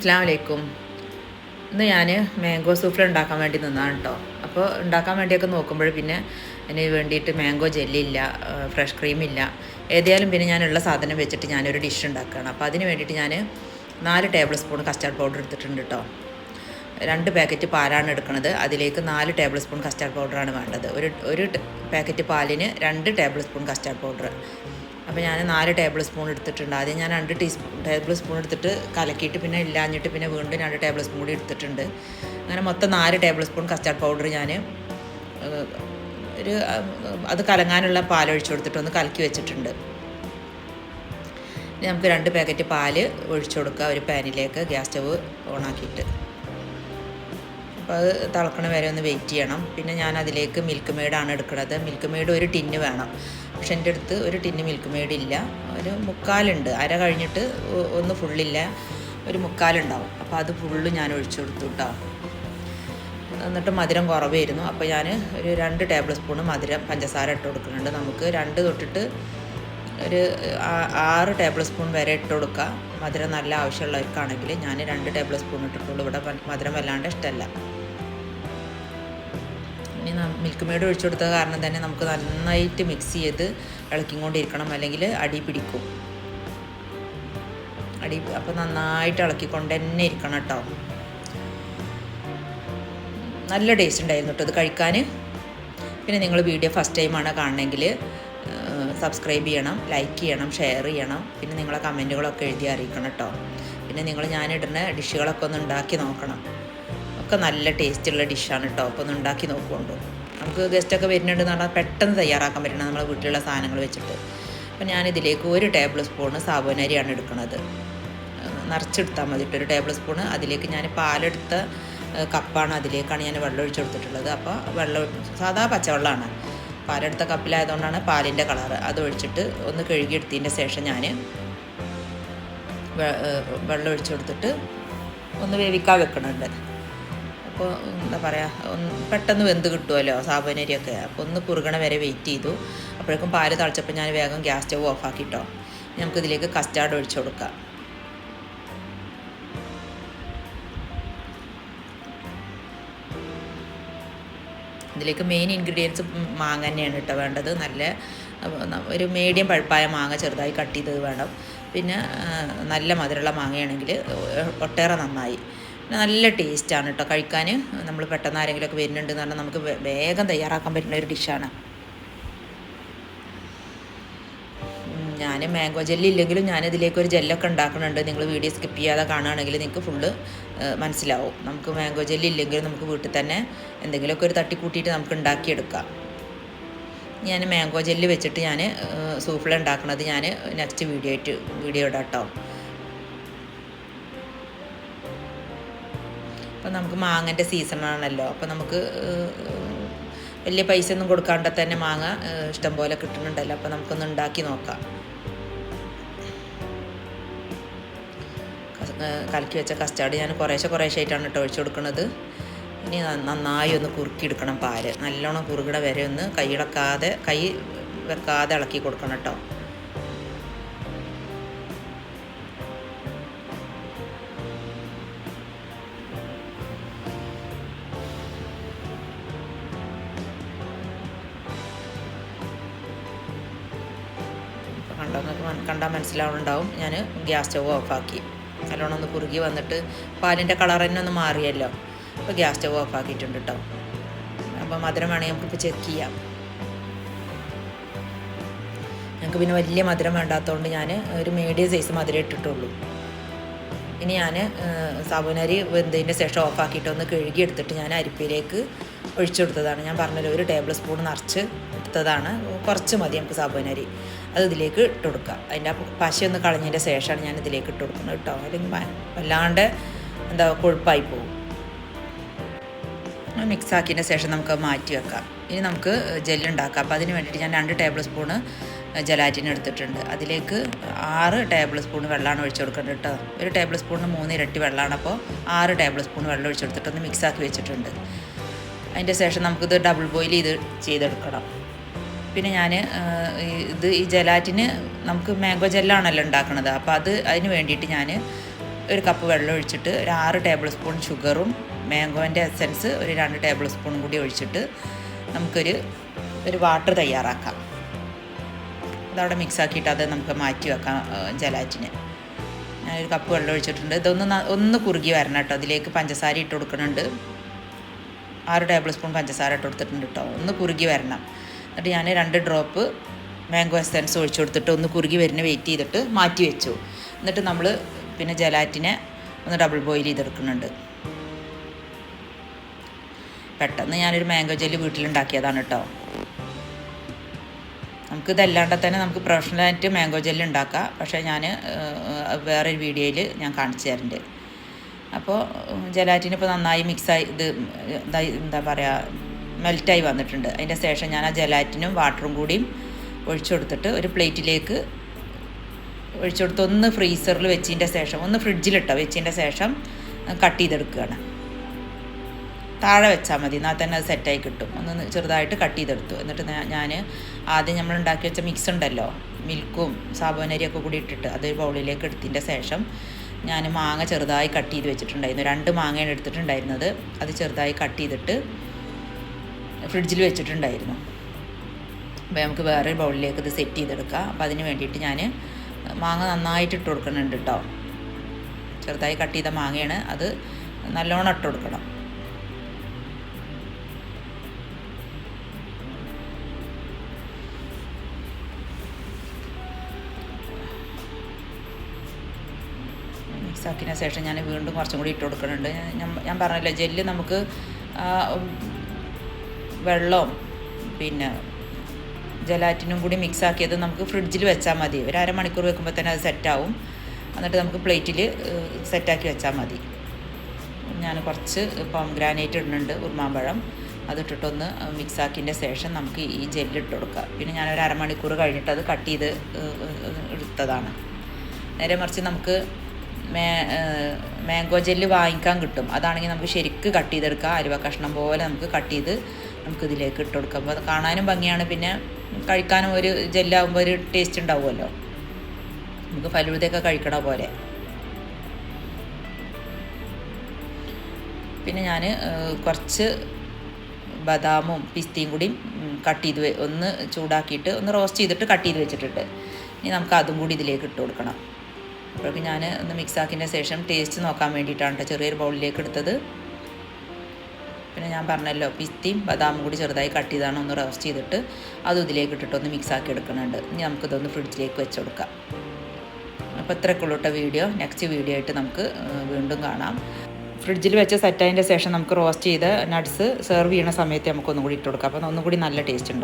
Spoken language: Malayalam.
അസ്സാം വലൈക്കും ഇന്ന് ഞാൻ മാംഗോ സൂഫ്ല ഉണ്ടാക്കാൻ വേണ്ടി നിന്നാണ് കേട്ടോ അപ്പോൾ ഉണ്ടാക്കാൻ വേണ്ടിയൊക്കെ നോക്കുമ്പോൾ പിന്നെ അതിന് വേണ്ടിയിട്ട് മാംഗോ ജെല്ലില്ല ഫ്രഷ് ക്രീം ഇല്ല ഏതായാലും പിന്നെ ഞാനുള്ള സാധനം വെച്ചിട്ട് ഞാനൊരു ഡിഷ് ഉണ്ടാക്കുകയാണ് അപ്പോൾ അതിന് വേണ്ടിയിട്ട് ഞാൻ നാല് ടേബിൾ സ്പൂൺ കസ്റ്റാർഡ് പൗഡർ എടുത്തിട്ടുണ്ട് കേട്ടോ രണ്ട് പാക്കറ്റ് പാലാണ് എടുക്കുന്നത് അതിലേക്ക് നാല് ടേബിൾ സ്പൂൺ കസ്റ്റാർഡ് പൗഡറാണ് വേണ്ടത്. ഒരു ഒരു പാക്കറ്റ് പാലിന് രണ്ട് ടേബിൾ സ്പൂൺ കസ്റ്റാർഡ് പൗഡർ അപ്പോൾ ഞാൻ നാല് ടേബിൾ സ്പൂൺ എടുത്തിട്ടുണ്ട്. ആദ്യം ഞാൻ രണ്ട് ടീസ്പൂൺ ടേബിൾ സ്പൂൺ എടുത്തിട്ട് കലക്കിയിട്ട് പിന്നെ ഇല്ലാഞ്ഞിട്ട് പിന്നെ വീണ്ടും രണ്ട് ടേബിൾ സ്പൂൺ കൂടി എടുത്തിട്ടുണ്ട്. അങ്ങനെ മൊത്തം നാല് ടേബിൾ സ്പൂൺ കസ്റ്റാർഡ് പൗഡർ ഞാൻ ഒരു അത് കലങ്ങാനുള്ള പാലൊഴിച്ച് കൊടുത്തിട്ട് ഒന്ന് കലക്കി വെച്ചിട്ടുണ്ട്. നമുക്ക് രണ്ട് പാക്കറ്റ് പാൽ ഒഴിച്ചു കൊടുക്കുക ഒരു പാനിലേക്ക് ഗ്യാസ് സ്റ്റവ് ഓണാക്കിയിട്ട് അപ്പോൾ അത് തിളക്കണ വരെ ഒന്ന് വെയിറ്റ് ചെയ്യണം. പിന്നെ ഞാൻ അതിലേക്ക് മിൽക്ക് മെയ്ഡാണ് എടുക്കുന്നത്. മിൽക്ക് മെയ്ഡ് ഒരു ടിന്ന് വേണം. പക്ഷെ എന്റെ അടുത്ത് ഒരു ടിന്ന് മിൽക്ക് മെയ്ഡ് ഇല്ല. ഒരു മുക്കാലുണ്ട്. അര കഴിഞ്ഞിട്ട് ഒന്ന് ഫുള്ളില്ല ഒരു മുക്കാലുണ്ടാവും. അപ്പോൾ അത് ഫുള്ള് ഞാൻ ഒഴിച്ചു കൊടുത്തു കേട്ടോ എന്നിട്ട് മധുരം കുറവായിരുന്നു. അപ്പോൾ ഞാൻ ഒരു രണ്ട് ടേബിൾ സ്പൂൺ മധുരം പഞ്ചസാര ഇട്ട് കൊടുക്കുന്നുണ്ട്. നമുക്ക് രണ്ട് തൊട്ടിട്ട് ഒരു ആറ് ടേബിൾ സ്പൂൺ വരെ ഇട്ട് കൊടുക്കുക മധുരം നല്ല ആവശ്യമുള്ളവർക്കാണെങ്കിൽ ഞാൻ രണ്ട് ടേബിൾ സ്പൂൺ ഇട്ടിട്ടുള്ളൂ. ഇവിടെ മധുരം വല്ലാണ്ട് ഇഷ്ടമല്ല. ഇനി മിൽക്ക് മെയ്ഡ് ഒഴിച്ചു കൊടുത്ത കാരണം തന്നെ നമുക്ക് നന്നായിട്ട് മിക്സ് ചെയ്ത് ഇളക്കിക്കൊണ്ടിരിക്കണം. അല്ലെങ്കിൽ അടി പിടിക്കും. അടി അപ്പോൾ നന്നായിട്ട് ഇളക്കിക്കൊണ്ട് തന്നെ ഇരിക്കണം കേട്ടോ. നല്ല ടേസ്റ്റ് ഉണ്ടായിരുന്നു കേട്ടോ ഇത് കഴിക്കാൻ. പിന്നെ നിങ്ങൾ വീഡിയോ ഫസ്റ്റ് ടൈമാണ് കാണണമെങ്കിൽ സബ്സ്ക്രൈബ് ചെയ്യണം ലൈക്ക് ചെയ്യണം ഷെയർ ചെയ്യണം. പിന്നെ നിങ്ങളെ കമന്റുകളൊക്കെ എഴുതി അറിയിക്കണം കേട്ടോ. പിന്നെ നിങ്ങൾ ഞാനിടുന്ന ഡിഷുകളൊക്കെ ഒന്ന് ഉണ്ടാക്കി നോക്കണം. ഒക്കെ നല്ല ടേസ്റ്റുള്ള ഡിഷാണ് കേട്ടോ അപ്പോൾ ഒന്ന് ഉണ്ടാക്കി നോക്കുകൊണ്ടു നമുക്ക് ഗസ്റ്റൊക്കെ വരുന്നുണ്ട് പറഞ്ഞാൽ പെട്ടെന്ന് തയ്യാറാക്കാൻ പറ്റണം നമ്മളെ വീട്ടിലുള്ള സാധനങ്ങൾ വെച്ചിട്ട്. അപ്പോൾ ഞാനിതിലേക്ക് ഒരു ടേബിൾ സ്പൂണ് സാബുനരിയാണ് എടുക്കുന്നത് നിറച്ചെടുത്താൽ മതി ഒരു ടേബിൾ സ്പൂണ് അതിലേക്ക് ഞാൻ പാലെടുത്ത കപ്പാണ് അതിലേക്കാണ് ഞാൻ വെള്ളം ഒഴിച്ചു കൊടുത്തിട്ടുള്ളത്. അപ്പോൾ വെള്ളം സാധാ പച്ചവെള്ളമാണ് പാലെടുത്ത കപ്പിലായതുകൊണ്ടാണ് പാലിന്റെ കളറ് അത് ഒഴിച്ചിട്ട് ഒന്ന് കഴുകിയെടുത്തതിന്റെ ശേഷം ഞാൻ വെള്ളം ഒഴിച്ചു കൊടുത്തിട്ട് ഒന്ന് വേവിക്കാൻ വെക്കണുണ്ട്. അപ്പോൾ എന്താ പറയുക പെട്ടെന്ന് വെന്ത് കിട്ടുമല്ലോ സാബുനരിയൊക്കെ. അപ്പോൾ ഒന്ന് കുറുകണ വരെ വെയിറ്റ് ചെയ്തു. അപ്പോഴേക്കും പാൽ തളിച്ചപ്പോൾ ഞാൻ വേഗം ഗ്യാസ് സ്റ്റവ് ഓഫാക്കിട്ടോ നമുക്കിതിലേക്ക് കസ്റ്റാർഡ് ഒഴിച്ചു കൊടുക്കാം. ഇതിലേക്ക് മെയിൻ ഇൻഗ്രീഡിയൻസ് മാങ്ങ തന്നെയാണ് കേട്ടോ വേണ്ടത്. നല്ല ഒരു മീഡിയം പഴുപ്പായ മാങ്ങ ചെറുതായി കട്ട് ചെയ്തത് വേണം. പിന്നെ നല്ല മധുരമുള്ള മാങ്ങയാണെങ്കിൽ ഒട്ടേറെ നന്നായി. നല്ല ടേസ്റ്റാണ് കേട്ടോ കഴിക്കാൻ നമ്മൾ പെട്ടെന്ന് ആരെങ്കിലുമൊക്കെ വരുന്നുണ്ട് എന്ന് പറഞ്ഞാൽ നമുക്ക് വേഗം തയ്യാറാക്കാൻ പറ്റുന്ന ഒരു ഡിഷാണ്. ഞാൻ മാംഗോ ജെല്ലി ഇല്ലെങ്കിലും ഞാനിതിലേക്ക് ഒരു ജെല്ലൊക്കെ ഉണ്ടാക്കുന്നുണ്ട്. നിങ്ങൾ വീഡിയോ സ്കിപ്പ് ചെയ്യാതെ കാണുകയാണെങ്കിൽ നിങ്ങൾക്ക് ഫുള്ള് മനസ്സിലാവും. നമുക്ക് മാംഗോ ജെല്ലി ഇല്ലെങ്കിലും നമുക്ക് വീട്ടിൽ തന്നെ എന്തെങ്കിലുമൊക്കെ ഒരു തട്ടിക്കൂട്ടിയിട്ട് നമുക്ക് ഉണ്ടാക്കിയെടുക്കാം. ഞാൻ മാംഗോ ജെല്ലി വെച്ചിട്ട് ഞാൻ സൂഫ്ല ഉണ്ടാക്കുന്നത് ഞാൻ നെക്സ്റ്റ് വീഡിയോ ആയിട്ട് വീഡിയോ ഇടാം കേട്ടോ അപ്പം നമുക്ക് മാങ്ങന്റെ സീസണാണല്ലോ അപ്പം നമുക്ക് വലിയ പൈസ ഒന്നും കൊടുക്കാണ്ട് തന്നെ മാങ്ങ ഇഷ്ടം പോലെ കിട്ടുന്നുണ്ടല്ലോ. അപ്പം നമുക്കൊന്ന് ഉണ്ടാക്കി നോക്കാം. കലക്കി വെച്ച കസ്റ്റാർഡ് ഞാൻ കുറേശ്ശെ കുറേശ്ശെ ആയിട്ടാണ് കേട്ടോ ഒഴിച്ചു കൊടുക്കുന്നത് ഇനി നന്നായി ഒന്ന് കുറുക്കിയെടുക്കണം പാൽ. നല്ലോണം കുറുകിട വരെ ഒന്ന് കൈ ഇളക്കാതെ കൈ വെക്കാതെ ഇളക്കി കൊടുക്കണം കേട്ടോ. കണ്ടോ നിങ്ങൾക്ക് കണ്ടാൽ മനസ്സിലാവുന്നുണ്ടാവും. ഞാൻ ഗ്യാസ് സ്റ്റവ് ഓഫാക്കി. നല്ലോണം ഒന്ന് കുറുകി വന്നിട്ട് പാലിന്റെ കളർ തന്നെ ഒന്ന് മാറിയല്ലോ. അപ്പോൾ ഗ്യാസ് സ്റ്റവ് ഓഫാക്കിയിട്ടുണ്ട് കേട്ടോ അപ്പോൾ മധുരം വേണമെങ്കിൽ നമുക്കിപ്പോൾ ചെക്ക് ചെയ്യാം. ഞങ്ങൾക്ക് പിന്നെ വലിയ മധുരം വേണ്ടാത്തതുകൊണ്ട് ഞാൻ ഒരു മീഡിയം സൈസ് മധുരം ഇട്ടിട്ടുള്ളൂ. ഇനി ഞാൻ സാബുനരി വെന്തതിന്റെ ശേഷം ഓഫാക്കിയിട്ട് ഒന്ന് കഴുകി എടുത്തിട്ട് ഞാൻ അരിപ്പയിലേക്ക് ഒഴിച്ചു കൊടുത്തതാണ്. ഞാൻ പറഞ്ഞല്ലോ ഒരു ടേബിൾ സ്പൂൺ നിറച്ച് എടുത്തതാണ്. കുറച്ച് മതി നമുക്ക് സാബുനരി അത് ഇതിലേക്ക് ഇട്ട് കൊടുക്കുക. അതിന്റെ പശയൊന്ന് കളഞ്ഞതിന്റെ ശേഷമാണ് ഞാൻ ഇതിലേക്ക് ഇട്ട് കൊടുക്കുന്നത് കേട്ടോ. അല്ലെങ്കിൽ വല്ലാണ്ട് എന്താ കൊഴുപ്പായി പോകും. മിക്സ് ആക്കിയതിന്റെ ശേഷം നമുക്ക് മാറ്റി വെക്കാം. ഇനി നമുക്ക് ജെല്ലുണ്ടാക്കാം അപ്പോൾ അതിന് വേണ്ടിയിട്ട് ഞാൻ രണ്ട് ടേബിൾ സ്പൂണ് ജലാറ്റിൻ എടുത്തിട്ടുണ്ട്. അതിലേക്ക് ആറ് ടേബിൾ സ്പൂൺ വെള്ളമാണ് ഒഴിച്ചു കൊടുക്കേണ്ടത് കേട്ടോ. ഒരു ടേബിൾ സ്പൂണിന് മൂന്ന് ഇരട്ടി വെള്ളമാണ്. അപ്പോൾ ആറ് ടേബിൾ സ്പൂൺ വെള്ളം ഒഴിച്ചു കൊടുത്തിട്ടൊന്ന് മിക്സ് ആക്കി വെച്ചിട്ടുണ്ട്. അതിന്റെ ശേഷം നമുക്കിത് ഡബിൾ ബോയിൽ ചെയ്ത് ചെയ്തെടുക്കണം. പിന്നെ ഞാൻ ഇത് ഈ ജലാറ്റിന് നമുക്ക് മാംഗോ ജെല്ലാണല്ലോ ഉണ്ടാക്കുന്നത് അപ്പോൾ അത് അതിന് വേണ്ടിയിട്ട് ഞാൻ ഒരു കപ്പ് വെള്ളം ഒഴിച്ചിട്ട് ഒരു ആറ് ടേബിൾ സ്പൂൺ ഷുഗറും മാംഗോന്റെ എസൻസ് ഒരു രണ്ട് ടേബിൾ സ്പൂണും കൂടി ഒഴിച്ചിട്ട് നമുക്കൊരു ഒരു വാട്ടർ തയ്യാറാക്കാം. അതവിടെ മിക്സ് ആക്കിയിട്ട് അത് നമുക്ക് മാറ്റി വെക്കാം ജലാറ്റിന് ഞാനൊരു കപ്പ് വെള്ളം ഒഴിച്ചിട്ടുണ്ട്. ഇതൊന്ന് ഒന്ന് കുറുകി വരണം കേട്ടോ. അതിലേക്ക് പഞ്ചസാര ഇട്ട് കൊടുക്കുന്നുണ്ട്. ആറ് ടേബിൾ സ്പൂൺ പഞ്ചസാര ഇട്ട് കൊടുത്തിട്ടുണ്ട് കേട്ടോ. ഒന്ന് കുറുകി വരണം. എന്നിട്ട് ഞാൻ രണ്ട് ഡ്രോപ്പ് മാംഗോ എസൻസ് ഒഴിച്ചു കൊടുത്തിട്ട് ഒന്ന് കുറുകി വരുന്ന വെയിറ്റ് ചെയ്തിട്ട് മാറ്റി വെച്ചു. എന്നിട്ട് നമ്മൾ പിന്നെ ജലാറ്റിനെ ഒന്ന് ഡബിൾ ബോയിൽ ചെയ്തെടുക്കുന്നുണ്ട്. പെട്ടെന്ന് ഞാനൊരു മാംഗോ ജെല്ലി വീട്ടിലുണ്ടാക്കിയതാണ് കേട്ടോ. നമുക്ക് ഇതല്ലാണ്ട് തന്നെ നമുക്ക് പ്രൊഫഷണലായിട്ട് മാംഗോ ജെല്ല് ഉണ്ടാക്കാം. പക്ഷേ ഞാൻ വേറൊരു വീഡിയോയിൽ ഞാൻ കാണിച്ചു തരുന്നുണ്ട് അപ്പോൾ ജലാറ്റിന് ഇപ്പോൾ നന്നായി മിക്സായി ഇത് എന്താ എന്താ പറയുക മെൽറ്റായി വന്നിട്ടുണ്ട്. അതിന്റെ ശേഷം ഞാൻ ആ ജലാറ്റിനും വാട്ടറും കൂടിയും ഒഴിച്ചു കൊടുത്തിട്ട് ഒരു പ്ലേറ്റിലേക്ക് ഒഴിച്ചു കൊടുത്ത് ഒന്ന് ഫ്രീസറിൽ വെച്ചതിന്റെ ശേഷം ഒന്ന് ഫ്രിഡ്ജിലിട്ടോ വെച്ചതിന്റെ ശേഷം കട്ട് ചെയ്തെടുക്കുകയാണ്. താഴെ വെച്ചാൽ മതി എന്നാൽ തന്നെ അത് സെറ്റായി കിട്ടും. ഒന്ന് ചെറുതായിട്ട് കട്ട് ചെയ്തെടുത്തു. എന്നിട്ട് ഞാൻ ആദ്യം നമ്മൾ ഉണ്ടാക്കി വെച്ച മിക്സ് ഉണ്ടല്ലോ മിൽക്കും സാബോനരിയൊക്കെ കൂടി ഇട്ടിട്ട് അത് ബൗളിലേക്ക് എടുത്തതിന്റെ ശേഷം ഞാൻ മാങ്ങ ചെറുതായി കട്ട് ചെയ്ത് വെച്ചിട്ടുണ്ടായിരുന്നു. രണ്ട് മാങ്ങയാണ് എടുത്തിട്ടുണ്ടായിരുന്നത്. അത് ചെറുതായി കട്ട് ചെയ്തിട്ട് ഫ്രിഡ്ജിൽ വെച്ചിട്ടുണ്ടായിരുന്നു. അപ്പോൾ നമുക്ക് വേറെ ബൗളിലേക്ക് ഇത് സെറ്റ് ചെയ്തെടുക്കാം. അപ്പോൾ അതിന് വേണ്ടിയിട്ട് ഞാൻ മാങ്ങ നന്നായിട്ട് ഇട്ട് കൊടുക്കുന്നുണ്ട് കേട്ടോ. ചെറുതായി കട്ട് ചെയ്ത മാങ്ങയാണ്. അത് നല്ലോണം ഇട്ട് കൊടുക്കണം. മിക്സ് ശേഷം ഞാൻ വീണ്ടും കുറച്ചും കൂടി ഇട്ട് കൊടുക്കുന്നുണ്ട്. ഞാൻ പറഞ്ഞില്ല ജെല്ല് നമുക്ക് വെള്ളവും പിന്നെ ജലാറ്റിനും കൂടി മിക്സ് ആക്കിയത് നമുക്ക് ഫ്രിഡ്ജിൽ വെച്ചാൽ മതി. ഒരു അരമണിക്കൂർ വെക്കുമ്പോൾ തന്നെ അത് സെറ്റാവും. എന്നിട്ട് നമുക്ക് പ്ലേറ്റിൽ സെറ്റാക്കി വെച്ചാൽ മതി. ഞാൻ കുറച്ച് ഗ്രാനൈറ്റ് ഇടുന്നുണ്ട് ഉർമാമ്പഴം അതിട്ടിട്ടൊന്ന് മിക്സ് ആക്കിയതിന്റെ ശേഷം നമുക്ക് ഈ ജെല്ല് ഇട്ട് കൊടുക്കാം. പിന്നെ ഞാൻ ഒരു അരമണിക്കൂർ കഴിഞ്ഞിട്ട് അത് കട്ട് ചെയ്ത് എടുത്തതാണ്. നേരെ മറിച്ച് നമുക്ക് മാംഗോ ജെല്ല് വാങ്ങിക്കാൻ കിട്ടും. അതാണെങ്കിൽ നമുക്ക് ശരിക്ക് കട്ട് ചെയ്തെടുക്കാം. അരുവ കഷ്ണം പോലെ നമുക്ക് കട്ട് ചെയ്ത് നമുക്ക് ഇതിലേക്ക് ഇട്ട് കൊടുക്കാം. അപ്പോൾ അത് കാണാനും ഭംഗിയാണ്. പിന്നെ കഴിക്കാനും ഒരു ജെല്ലാകുമ്പോൾ ഒരു ടേസ്റ്റ് ഉണ്ടാവുമല്ലോ. നമുക്ക് ഫലൂദയൊക്കെ കഴിക്കണ പോലെ. പിന്നെ ഞാൻ കുറച്ച് ബദാമും പിസ്തയും കൂടി കട്ട് ചെയ്ത് ഒന്ന് ചൂടാക്കിയിട്ട് ഒന്ന് റോസ്റ്റ് ചെയ്തിട്ട് കട്ട് ചെയ്ത് വെച്ചിട്ടുണ്ട്. ഇനി നമുക്ക് അതും കൂടി ഇതിലേക്ക് ഇട്ട് കൊടുക്കണം. അപ്പോഴേക്കും ഞാൻ ഒന്ന് മിക്സ് ആക്കിയതിന്റെ ശേഷം ടേസ്റ്റ് നോക്കാൻ വേണ്ടിയിട്ടാണ് കേട്ടോ ചെറിയൊരു ബൗളിലേക്ക് എടുത്തത്. പിന്നെ ഞാൻ പറഞ്ഞല്ലോ പിസ്തിയും ബദാമും കൂടി ചെറുതായി കട്ട് ചെയ്താണ് ഒന്ന് റോസ്റ്റ് ചെയ്തിട്ട് അത് ഇതിലേക്ക് ഇട്ടിട്ട് ഒന്ന് മിക്സ് ആക്കി എടുക്കുന്നുണ്ട്. ഇനി നമുക്കിതൊന്ന് ഫ്രിഡ്ജിലേക്ക് വെച്ച് കൊടുക്കാം. അപ്പോൾ ഉള്ളിട്ട വീഡിയോ നെക്സ്റ്റ് വീഡിയോ ആയിട്ട് നമുക്ക് വീണ്ടും കാണാം. ഫ്രിഡ്ജിൽ വെച്ച് സെറ്റായതിന്റെ ശേഷം നമുക്ക് റോസ്റ്റ് ചെയ്ത് നട്ട്സ് സെർവ് ചെയ്യുന്ന സമയത്ത് നമുക്കൊന്നും കൂടി ഇട്ട് കൊടുക്കാം. അപ്പോൾ ഒന്നും കൂടി നല്ല ടേസ്റ്റ് ഉണ്ടാവും